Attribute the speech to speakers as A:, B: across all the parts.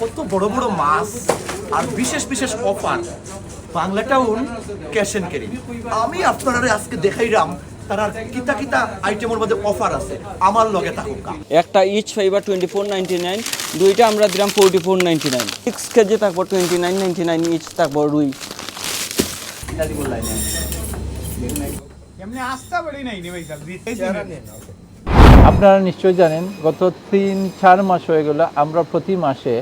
A: কত বড় বড় মাছ আর বিশেষ বিশেষ offer Bangla town cash and carry আমি আপনারা আজকে দেখাইলাম তার কিতা কিতা আইটেমের মধ্যে অফার আছে। আমার লগে থাকুকা।
B: একটা each fibre twenty four ninety nine দুইটা আমরা দিলাম forty four ninety nine six KG থাকব twenty nine ninety nine each থাকব রুই
C: এমনি আস্থা বাড়ি নাই নি ভাই
D: আপনারা নিশ্চয়ই জানেন, গত তিন, চার মাস হয়ে গেল আমরা প্রতি মাসে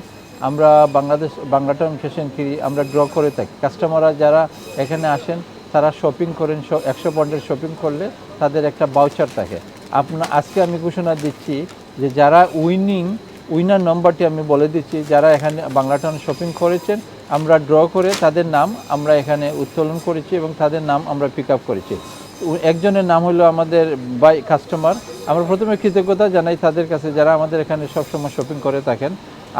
D: আমরা Bangladesh Bangla town cash and carry আমরা ড্র করে থাকি। কাস্টমাররা যারা এখানে আসেন, তারা শপিং করেন একশো পয়েন্টের শপিং করলে তাদের একটা বাউচার থাকে। আপনার আজকে আমি ঘোষণা দিচ্ছি যে যারা উইনিং উইনার নম্বরটি আমি বলে দিচ্ছি, যারা এখানে বাংলা টাউন শপিং করেছেন, আমরা ড্র করে তাদের নাম আমরা এখানে উত্তোলন করেছি এবং তাদের নাম আমরা পিক আপ করেছি। একজনের নাম হলো আমাদের বাই কাস্টমার। আমরা প্রথমে কৃতজ্ঞতা জানাই তাদের কাছে যারা আমাদের এখানে সবসময় শপিং করে থাকেন।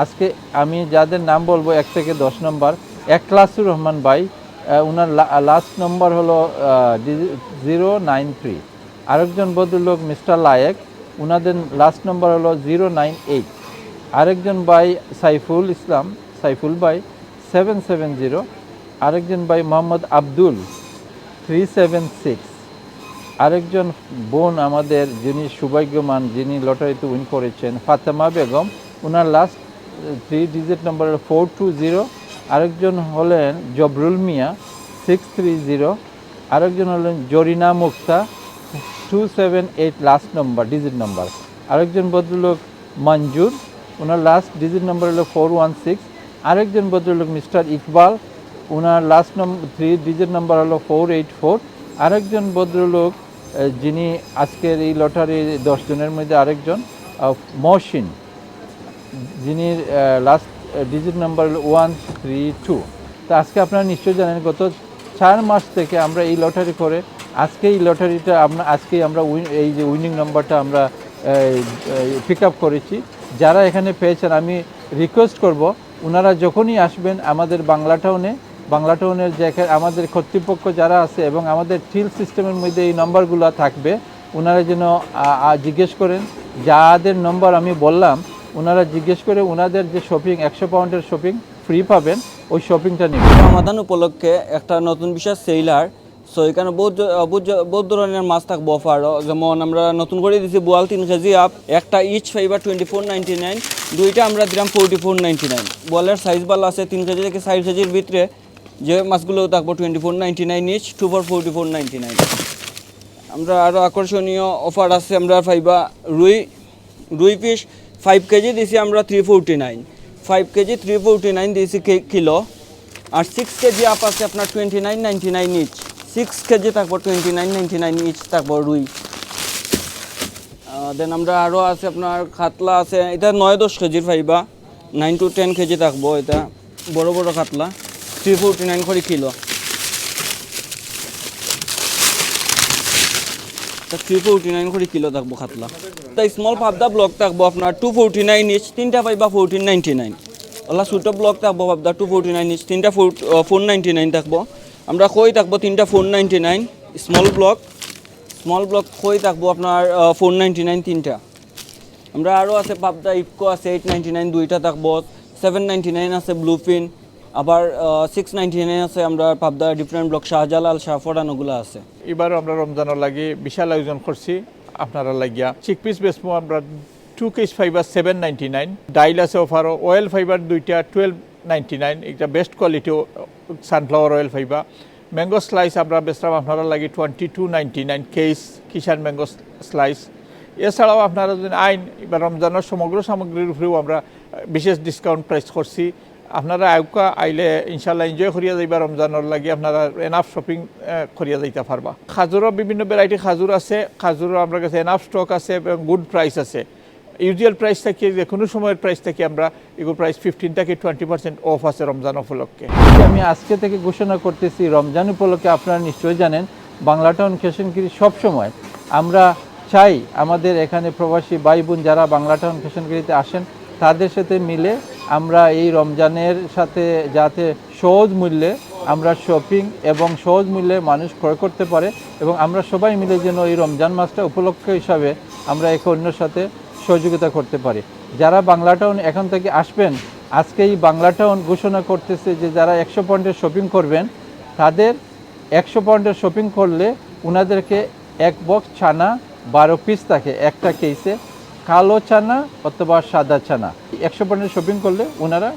D: আজকে আমি যাদের নাম বলব, এক থেকে দশ নম্বর এক ক্লাসুর রহমান বাই। ওনার লাস্ট নম্বর হলো জিরো নাইন থ্রি আরেকজন ভদ্রলোক মিস্টার লায়েক ওনাদের লাস্ট নম্বর হলো জিরো নাইন এইট আরেকজন বাই সাইফুল ইসলাম, সাইফুল বাই সেভেন সেভেন জিরো আরেকজন by Mohammad Abdul three seven six আরেকজন বোন আমাদের, যিনি সৌভাগ্যমান যিনি লটারিতে উইন করেছেন, ফাতেমা বেগম। ওনার last three digit number four two zero আরেকজন হলেন Jabrul Mia six three zero আরেকজন হলেন Jarina Mukta two seven eight last number digit number আরেকজন ভদ্রলোক মঞ্জুর ওনার লাস্ট ডিজিট নম্বর হলো ফোর ওয়ান সিক্স আরেকজন ভদ্রলোক মিস্টার ইকবাল ওনার last number three digit number হলো ফোর এইট ফোর আরেকজন ভদ্রলোক যিনি আজকের এই লটারি দশ জনের মধ্যে আরেকজন মহসিন। যিনি last digit number one three two তো আজকে আপনারা নিশ্চয়ই জানেন, গত চার মাস থেকে আমরা এই লটারি করে আজকে এই লটারিটা আমরা, আজকেই আমরা এই যে উইনিং নাম্বারটা আমরা পিক আপ করেছি। যারা এখানে পেয়েছেন, আমি রিকোয়েস্ট করব ওনারা যখনই আসবেন, আমাদের বাংলা টাউনে বাংলা টাউনের যে এখা- আমাদের কর্তৃপক্ষ যারা আছে এবং আমাদের টিল সিস্টেমের মধ্যে এই নম্বরগুলো থাকবে ওনারা যেন জিজ্ঞেস করেন। যাদের নম্বর আমি বললাম ওনারা জিজ্ঞেস করে ওনাদের যে শপিং একশো পাউন্ডের শপিং ফ্রি পাবেন, ওই শপিংটা নেবেন।
B: সমাধান উপলক্ষে একটা নতুন বিশেষ সেইলার সো এখানে বহুত ধরনের মাছ থাকব অফার যেমন আমরা নতুন করে দিছি বোয়াল তিন কেজি আপ একটা each fibre twenty four ninety nine দুইটা আমরা দিলাম ফোরটি ফোর নাইনটি নাইন বোয়ালের সাইজ ভালো আছে, তিন কেজি থেকে চার কেজির ভিতরে যে মাছগুলো থাকব twenty four ninety nine each two four forty four ninety nine আমরা আরও আকর্ষণীয় অফার আছে, আমরা ফাইবা রুই রুই ফিশ ফাইভ কেজি দিছি আমরা three forty nine five KG three forty nine দিয়েছি কিলো আর সিক্স কেজি আপ আছে আপনার twenty nine ninety nine each six KG থাকব twenty nine ninety nine each থাকব রুই। দেন আমরা আরও আছে আপনার কাতলা আছে, এটা নয় দশ কেজির ফাইবা নাইন টু টেন কেজি থাকব এটা, বড় বড় কাতলা থ্রি ফোরটি নাইন করে কিলো। থ্রি ফোরটি নাইন করে কিলো থাকব খাতলা। তাই স্মল পাবদা ব্লক থাকব আপনার টু ফোরটি নাইন ইঞ্চ তিনটা পাইবা ফোরটিন নাইনটি নাইন ওলা ছোটো ব্লক থাকব পাবদা টু ফোরটি নাইন ইঞ্চ তিনটা ফোর নাইনটি নাইন থাকব। আমরা কই থাকব তিনটা four ninety nine small block small block কই থাকব আপনার ফোর নাইনটি নাইন তিনটা। আমরা আরও আছে পাবদা, ইফকো আছে এইট নাইনটি নাইন দুইটা থাকব। সেভেন নাইনটি নাইন আছে ব্লুফিন আবার সিক্স নাইনটি নাইন আছে, আমরা পাবদা ডিফারেন্ট ব্লক, শাহজালাল, শাহফরান, ওগুলো আছে।
E: এবারও আমরা রমজানের লাগি বিশাল আয়োজন করছি, আপনারা লাগিয়া। চিক পিস বেসমো আমরা টু কেজ ফাইবার সেভেন নাইনটি নাইন ডাইল আছে অফারও অয়েল ফাইবার দুইটা টুয়েলভ নাইনটি নাইন এটা best quality sunflower oil fibre mango slice আমরা বেচলাম, আপনারা লাগি twenty two ninety nine case Kissan mango slice এছাড়াও আপনারা যদি আইন, এবার রমজানের সমগ্র সামগ্রীর উপরেও আমরা বিশেষ ডিসকাউন্ট প্রাইস করছি। আপনারা আউকা আইলে ইনশাল্লাহ এনজয় করিয়া যাইবা রমজানের লাগি আপনারা এনাফ শপিং করিয়া যাইতে পারবা। খাজুরও বিভিন্ন ভ্যারাইটি খাজুর আছে। খাজুরও আমরা কাছে এনাফ স্টক আছে এবং গুড প্রাইস আছে। ইউজুয়াল প্রাইস থেকে যে কোনো সময়ের প্রাইস থেকে আমরা এগুলো প্রাইস ফিফটিন থেকে টোয়েন্টি পার্সেন্ট অফ আছে রমজান উপলক্ষে।
D: আমি আজকে থেকে ঘোষণা করতেছি, রমজান উপলক্ষে আপনারা নিশ্চয়ই জানেন, বাংলা টাউন ফ্যাশনগিরি সবসময় আমরা চাই আমাদের এখানে প্রবাসী ভাই বোন যারা বাংলা টাউন ফ্যাশনগিরিতে আসেন, তাদের সাথে মিলে আমরা এই রমজানের সাথে যাতে সহজ মূল্যে আমরা শপিং এবং সহজ মূল্যে মানুষ ক্রয় করতে পারে এবং আমরা সবাই মিলে যেন এই রমজান মাসটা উপলক্ষ হিসাবে আমরা একে অন্যের সাথে সহযোগিতা করতে পারি। যারা বাংলা টাউন এখন থেকে আসবেন আজকে এই বাংলা টাউন ঘোষণা করতেছে যে যারা একশো পয়েন্টের শপিং করবেন, তাদের একশো পয়েন্টের শপিং করলে ওনাদেরকে এক বক্স ছানা বারো পিস থাকে, একটা কেসে কালো চানা অথবা সাদা চানা একশো পয়েন্টের শপিং করলে ওনারা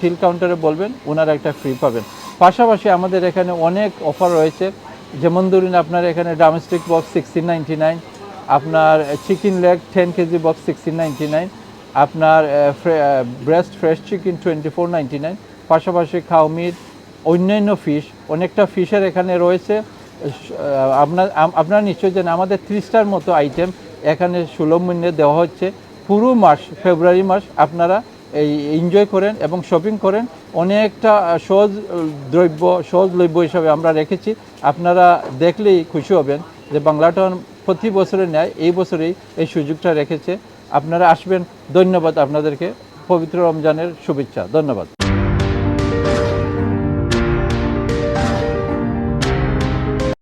D: টিল কাউন্টারে বলবেন ওনারা একটা ফ্রি পাবেন। পাশাপাশি আমাদের এখানে অনেক অফার রয়েছে। যেমন ধরুন আপনার এখানে domestic box sixteen ninety nine আপনার chicken leg ten KG box sixteen ninety nine আপনার breast fresh chicken twenty four ninety nine পাশাপাশি খাওমিট অন্যান্য ফিশ অনেকটা ফিশের এখানে রয়েছে। আপনার আপনারা নিশ্চয়ই জানেন, আমাদের ত্রিশটার মতো আইটেম এখানে সুলভ মূল্যে দেওয়া হচ্ছে। পুরো মাস, ফেব্রুয়ারি মাস আপনারা এই এনজয় করেন এবং শপিং করেন। অনেকটা সহজ দ্রব্য সহজলভ্য হিসাবে আমরা রেখেছি। আপনারা দেখলেই খুশি হবেন যে বাংলা টাউন প্রতি বছরে নেয় এই বছরেই এই সুযোগটা রেখেছে। আপনারা আসবেন। ধন্যবাদ আপনাদেরকে। পবিত্র রমজানের শুভেচ্ছা। ধন্যবাদ।